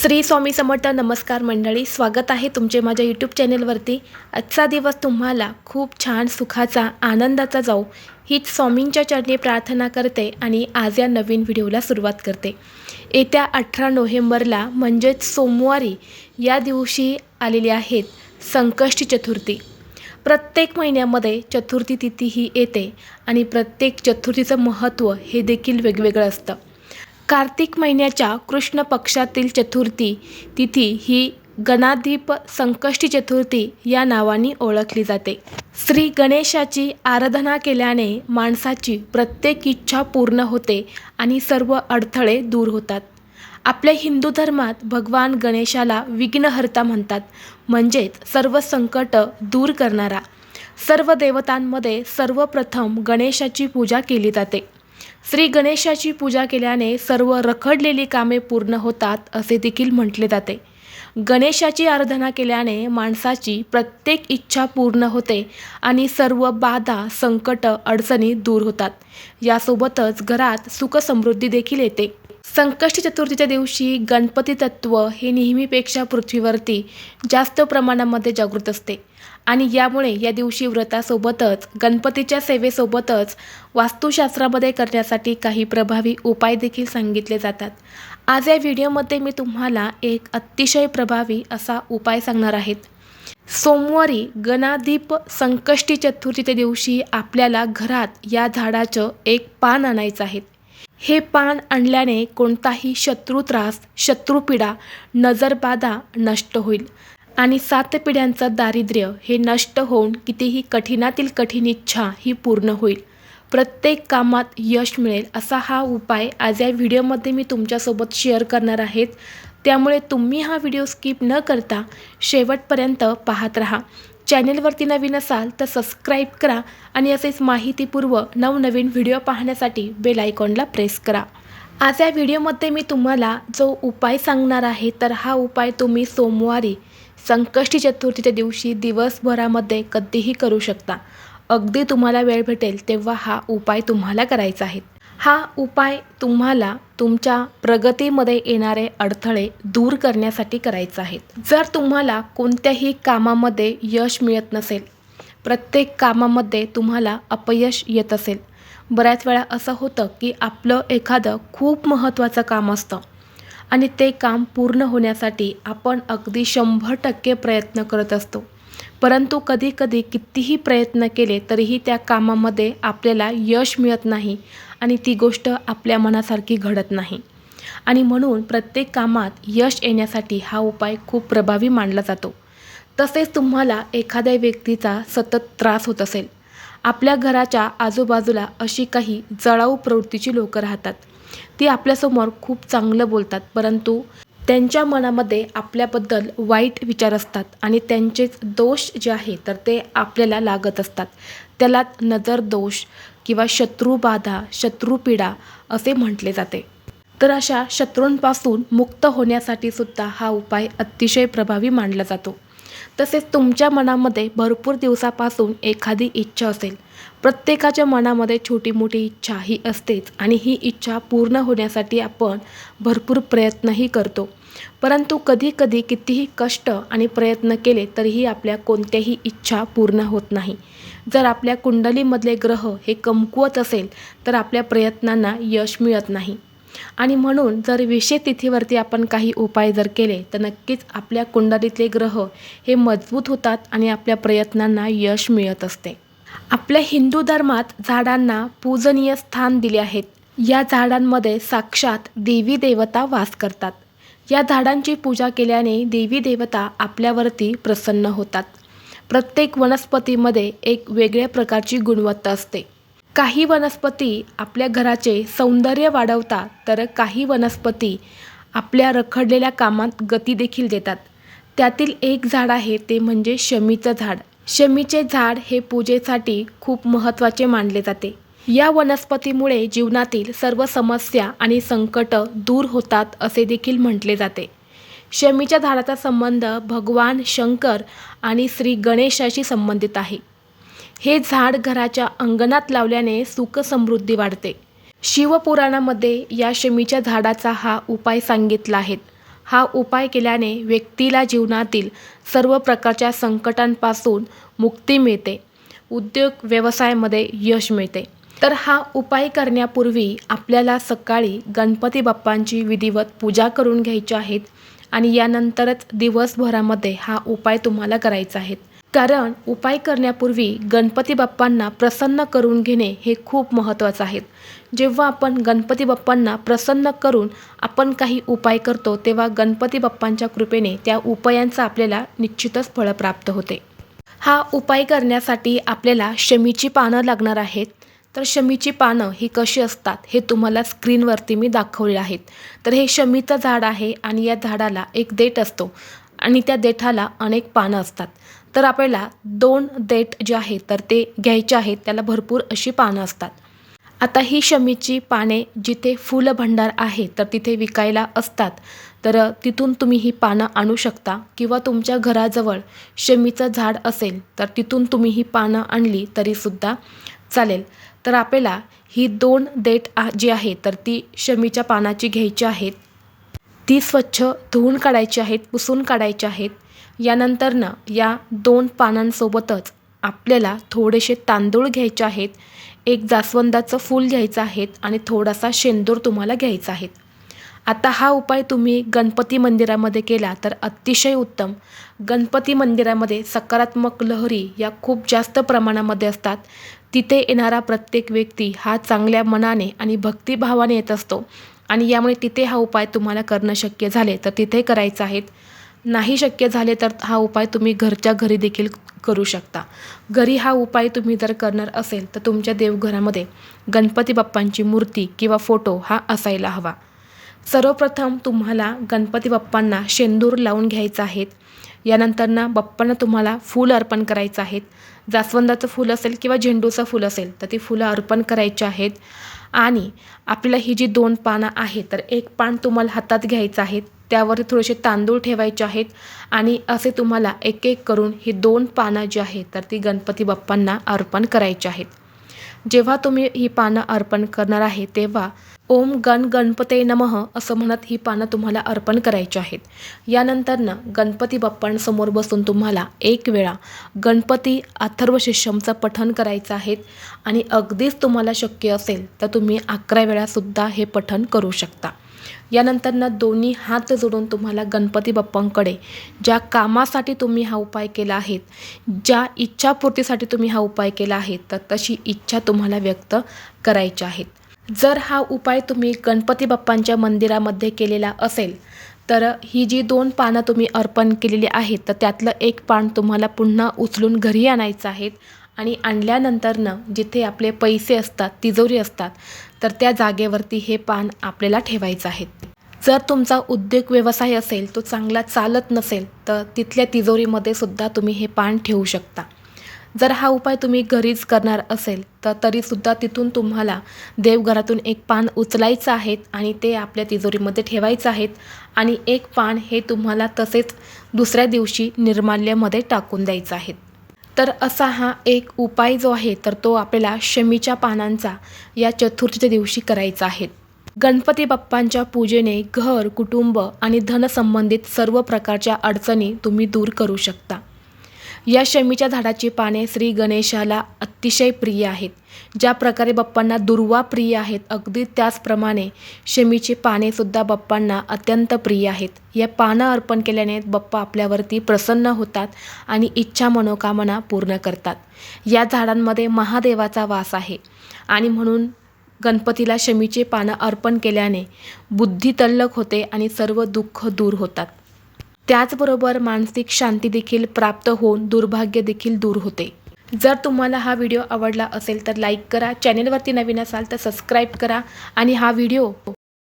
श्री स्वामी समर्थ नमस्कार मंडळी स्वागत आहे तुमचे माझ्या यूट्यूब चॅनेलवरती आजचा दिवस तुम्हाला खूप छान सुखाचा आनंदाचा जाऊ हीच स्वामींच्या चरणी प्रार्थना करते आणि आज या नवीन व्हिडिओला सुरुवात करते. येत्या अठरा नोव्हेंबरला म्हणजेच सोमवारी या दिवशी आलेली आहेत संकष्टी चतुर्थी. प्रत्येक महिन्यामध्ये चतुर्थी तिथी ही येते आणि प्रत्येक चतुर्थीचं महत्त्व हे देखील वेगवेगळं असतं. कार्तिक महिन्याच्या कृष्ण पक्षातील चतुर्थी तिथी ही गणाधीप संकष्टी चतुर्थी या नावाने ओळखली जाते. श्री गणेशाची आराधना केल्याने माणसाची प्रत्येक इच्छा पूर्ण होते आणि सर्व अडथळे दूर होतात. आपल्या हिंदू धर्मात भगवान गणेशाला विघ्नहर्ता म्हणतात. म्हणजेच सर्व संकट दूर करणारा. सर्व देवतांमध्ये सर्वप्रथम गणेशाची पूजा केली जाते. श्री गणेशाची पूजा केल्याने सर्व रखडलेली कामे पूर्ण होतात असे देखील म्हटले जाते. गणेशाची आराधना केल्याने माणसाची प्रत्येक इच्छा पूर्ण होते आणि सर्व बाधा संकट अडचणी दूर होतात. यासोबतच घरात सुखसमृद्धी देखील येते. संकष्टी चतुर्थीच्या दिवशी गणपती तत्व हे नेहमीपेक्षा पृथ्वीवरती जास्त प्रमाणामध्ये जागृत असते. आणि यामुळे या दिवशी व्रतासोबतच गणपतीच्या सेवेसोबतच वास्तुशास्त्रामध्ये करण्यासाठी काही प्रभावी उपाय देखील सांगितले जातात. आज या व्हिडिओमध्ये मी तुम्हाला एक अतिशय प्रभावी असा उपाय सांगणार आहेत. सोमवारी गणाधीप संकष्टी चतुर्थीच्या दिवशी आपल्याला घरात या झाडाचं एक पान आणायचं आहे. हे पान आणल्याने कोणताही शत्रू त्रास शत्रुपीडा नजरबाधा नष्ट होईल. आणि सात पिढ्यांचं दारिद्र्य हे नष्ट होऊन कितीही कठीणातील कठीण इच्छा ही पूर्ण होईल. प्रत्येक कामात यश मिळेल असा हा उपाय आज या व्हिडिओमध्ये मी तुमच्यासोबत शेअर करणार आहेत त्यामुळे तुम्ही हा व्हिडिओ स्किप न करता शेवटपर्यंत पाहत राहा. चॅनेलवरती नवीन असाल तर सबस्क्राईब करा आणि असेच माहितीपूर्व नवनवीन व्हिडिओ पाहण्यासाठी बेल आयकॉनला प्रेस करा. आज या व्हिडिओमध्ये मी तुम्हाला जो उपाय सांगणार आहे तर हा उपाय तुम्ही सोमवारी संकष्टी चतुर्थीच्या दिवशी दिवसभरामध्ये कधीही करू शकता. अगदी तुम्हाला वेळ भेटेल तेव्हा हा उपाय तुम्हाला करायचा आहे. हा उपाय तुम्हाला तुमच्या प्रगतीमध्ये येणारे अडथळे दूर करण्यासाठी करायचा आहे जर तुम्हाला कोणत्याही कामामध्ये यश मिळत नसेल प्रत्येक कामामध्ये तुम्हाला अपयश येत असेल. बऱ्याच वेळा असं होतं की आपलं एखादं खूप महत्त्वाचं काम असतं आणि ते काम पूर्ण होण्यासाठी आपण अगदी शंभर टक्के प्रयत्न करत असतो. परंतु कधीकधी कितीही प्रयत्न केले तरीही त्या कामामध्ये आपल्याला यश मिळत नाही आणि ती गोष्ट आपल्या मनासारखी घडत नाही. आणि म्हणून प्रत्येक कामात यश येण्यासाठी हा उपाय खूप प्रभावी मानला जातो. तसेच तुम्हाला एखाद्या व्यक्तीचा सतत त्रास होत असेल. आपल्या घराच्या आजूबाजूला अशी काही जळाऊ प्रवृत्तीची लोकं राहतात. ती आपल्यासमोर खूप चांगलं बोलतात परंतु त्यांच्या मनामध्ये आपल्याबद्दल वाईट विचार असतात आणि त्यांचेच दोष जे आहे तर ते आपल्याला लागत असतात. त्याला नजर दोष किंवा शत्रुबाधा शत्रुपीडा असे म्हटले जाते. तर अशा शत्रूंपासून मुक्त होण्यासाठी सुद्धा हा उपाय अतिशय प्रभावी मानला जातो. तसेच तुमच्या मनामध्ये भरपूर दिवसापासून एखादी इच्छा असेल. प्रत्येकाच्या मनामध्ये छोटी मोठी इच्छा ही असतेच आणि ही इच्छा पूर्ण होण्यासाठी आपण भरपूर प्रयत्नही करतो. परंतु कधी कधी कितीही कष्ट आणि प्रयत्न केले तरीही आपल्या कोणत्याही इच्छा पूर्ण होत नाही. जर आपल्या कुंडलीमधले ग्रह हे कमकुवत असेल तर आपल्या प्रयत्नांना यश मिळत नाही. आणि म्हणून जर विशेष तिथीवरती आपण काही उपाय जर केले तर नक्कीच आपल्या कुंडलीतले ग्रह हे मजबूत होतात आणि आपल्या प्रयत्नांना यश मिळत असते. आपल्या हिंदू धर्मात झाडांना पूजनीय स्थान दिले आहेत. या झाडांमध्ये साक्षात देवी देवता वास करतात. या झाडांची पूजा केल्याने देवी देवता आपल्यावरती प्रसन्न होतात. प्रत्येक वनस्पतीमध्ये एक वेगळ्या प्रकारची गुणवत्ता असते. काही वनस्पती आपल्या घराचे सौंदर्य वाढवतात तर काही वनस्पती आपल्या रखडलेल्या कामात गती देखील देतात. त्यातील एक झाड आहे ते म्हणजे शमीचं झाड. शमीचे झाड हे पूजेसाठी खूप महत्त्वाचे मानले जाते. या वनस्पतीमुळे जीवनातील सर्व समस्या आणि संकट दूर होतात असे देखील म्हटले जाते. शमीच्या झाडाचा संबंध भगवान शंकर आणि श्री गणेशाशी संबंधित आहे. हे झाड घराच्या अंगणात लावल्याने सुख समृद्धी वाढते. शिवपुराणामध्ये या शमीच्या झाडाचा हा उपाय सांगितला आहे. हा उपाय केल्याने व्यक्तीला जीवनातील सर्व प्रकारच्या संकटांपासून मुक्ती मिळते. उद्योग व्यवसायामध्ये यश मिळते. तर हा उपाय करण्यापूर्वी आपल्याला सकाळी गणपती बाप्पांची विधिवत पूजा करून घ्यायची आहेत आणि यानंतरच दिवसभरामध्ये हा उपाय तुम्हाला करायचा आहे. कारण उपाय करण्यापूर्वी गणपती बाप्पांना प्रसन्न करून घेणे हे खूप महत्त्वाचं आहे. जेव्हा आपण गणपती बाप्पांना प्रसन्न करून आपण काही उपाय करतो तेव्हा गणपती बाप्पांच्या कृपेने त्या उपायांचा आपल्याला निश्चितच फळ प्राप्त होते. हा उपाय करण्यासाठी आपल्याला शमीची पानं लागणार आहेत. तर शमीची पानं ही कशी असतात हे तुम्हाला स्क्रीनवरती मी दाखवले आहेत. तर हे शमीचं झाड आहे आणि या झाडाला एक देठ असतो आणि त्या देठाला अनेक पानं असतात. तर आपल्याला दोन देठ जे आहे तर ते घ्यायचे आहेत. त्याला भरपूर अशी पानं असतात. आता ही शमीची पाने जिथे फुलं भंडार आहे तर तिथे विकायला असतात. तर तिथून तुम्ही ही पानं आणू शकता. किंवा तुमच्या घराजवळ शमीचं झाड असेल तर तिथून तुम्ही ही पानं आणली तरीसुद्धा चालेल. तर आपल्याला ही दोन देठ आ जी आहे तर ती शमीच्या पानाची घ्यायची आहेत. ती स्वच्छ धुवून काढायची आहेत पुसून काढायची आहेत. यानंतरनं या दोन पानांसोबतच आपल्याला थोडेसे तांदूळ घ्यायचे आहेत एक जास्वंदाचं फूल घ्यायचं आहे आणि थोडासा शेंदूर तुम्हाला घ्यायचा आहे. आता हा उपाय तुम्ही गणपती मंदिरामध्ये केला तर अतिशय उत्तम. गणपती मंदिरामध्ये सकारात्मक लहरी या खूप जास्त प्रमाणामध्ये असतात. तिथे येणारा प्रत्येक व्यक्ती हा चांगल्या मनाने आणि भक्तिभावाने येत असतो. आणि यामुळे तिथे हा उपाय तुम्हाला करणं शक्य झाले तर तिथे करायचं आहेत नाही शक्य झाले तर हा उपाय तुम्ही घरच्या घरी देखील करू शकता. घरी हा उपाय तुम्ही जर करणार असेल तर तुमच्या देवघरामध्ये गणपती बाप्पांची मूर्ती किंवा फोटो हा असायला हवा. सर्वप्रथम तुम्हाला गणपती बाप्पांना शेंदूर लावून घ्यायचं आहेत यानंतरनं बाप्पांना तुम्हाला फूल अर्पण करायचं आहेत जास्वंदाचं फूल असेल किंवा झेंडूचं फूल असेल तर ती फुलं अर्पण करायची आहेत. आणि आपल्याला ही जी दोन पानं आहेत तर एक पान तुम्हाला हातात घ्यायचं आहे त्यावर थोडेसे तांदूळ ठेवायचे आहेत आणि असे तुम्हाला एक एक करून ही दोन पानं जी आहेत तर ती गणपती बाप्पांना अर्पण करायची आहेत. जेव्हा तुम्ही ही पानं अर्पण करणार आहे तेव्हा ओम गण गणपते नमः असं म्हणत ही पानं तुम्हाला अर्पण करायची आहेत. यानंतरनं गणपती बाप्पांसमोर बसून तुम्हाला एक वेळा गणपती अथर्व शिष्यमचं पठण करायचं आहे आणि अगदीच तुम्हाला शक्य असेल तर तुम्ही अकरा वेळासुद्धा हे पठण करू शकता. यानंतरनं दोन्ही हात जोडून तुम्हाला गणपती बाप्पांकडे ज्या कामासाठी तुम्ही हा उपाय केला आहेत ज्या इच्छापूर्तीसाठी तुम्ही हा उपाय केला आहे तर तशी इच्छा तुम्हाला व्यक्त करायची आहेत. जर हा उपाय तुम्ही गणपती बाप्पांच्या मंदिरामध्ये केलेला असेल तर ही जी दोन पानं तुम्ही अर्पण केलेली आहेत तर त्यातलं एक पान तुम्हाला पुन्हा उचलून घरी आणायचं आहे आणि आणल्यानंतरनं जिथे आपले पैसे असतात तिजोरी असतात तर त्या जागेवरती हे पान आपल्याला ठेवायचं आहे जर तुमचा उद्योग व्यवसाय असेल तो चांगला चालत नसेल तर तिथल्या तिजोरीमध्ये सुद्धा तुम्ही हे पान ठेवू शकता. जर हा उपाय तुम्ही घरीच करणार असेल तर तरीसुद्धा तिथून तुम्हाला देवघरातून एक पान उचलायचं आहे आणि ते आपल्या तिजोरीमध्ये ठेवायचं आहेत आणि एक पान हे तुम्हाला तसेच दुसऱ्या दिवशी निर्माल्यामध्ये टाकून द्यायचं आहे. तर असा हा एक उपाय जो आहे तर तो आपल्याला शमीच्या पानांचा या चतुर्थीच्या दिवशी करायचा आहे. गणपती बाप्पांच्या पूजेने घर कुटुंब आणि धनसंबंधित सर्व प्रकारच्या अडचणी तुम्ही दूर करू शकता. या शमीच्या झाडाची पाने श्री गणेशाला अतिशय प्रिय आहेत. ज्या प्रकारे बाप्पांना दुर्वा प्रिय आहेत अगदी त्याचप्रमाणे शमीची पानेसुद्धा बाप्पांना अत्यंत प्रिय आहेत. या पानं अर्पण केल्याने बाप्पा आपल्यावरती प्रसन्न होतात आणि इच्छा मनोकामना पूर्ण करतात. या झाडांमध्ये महादेवाचा वास आहे आणि म्हणून गणपतीला शमीचे पानं अर्पण केल्याने बुद्धी तल्लक होते आणि सर्व दुःख दूर होतात. त्याचबरोबर मानसिक शांती देखील प्राप्त होऊन दुर्भाग्य देखील दूर होते. जर तुम्हाला हा व्हिडिओ आवडला असेल तर लाईक करा चॅनेलवरती नवीन असाल तर सबस्क्राईब करा आणि हा व्हिडिओ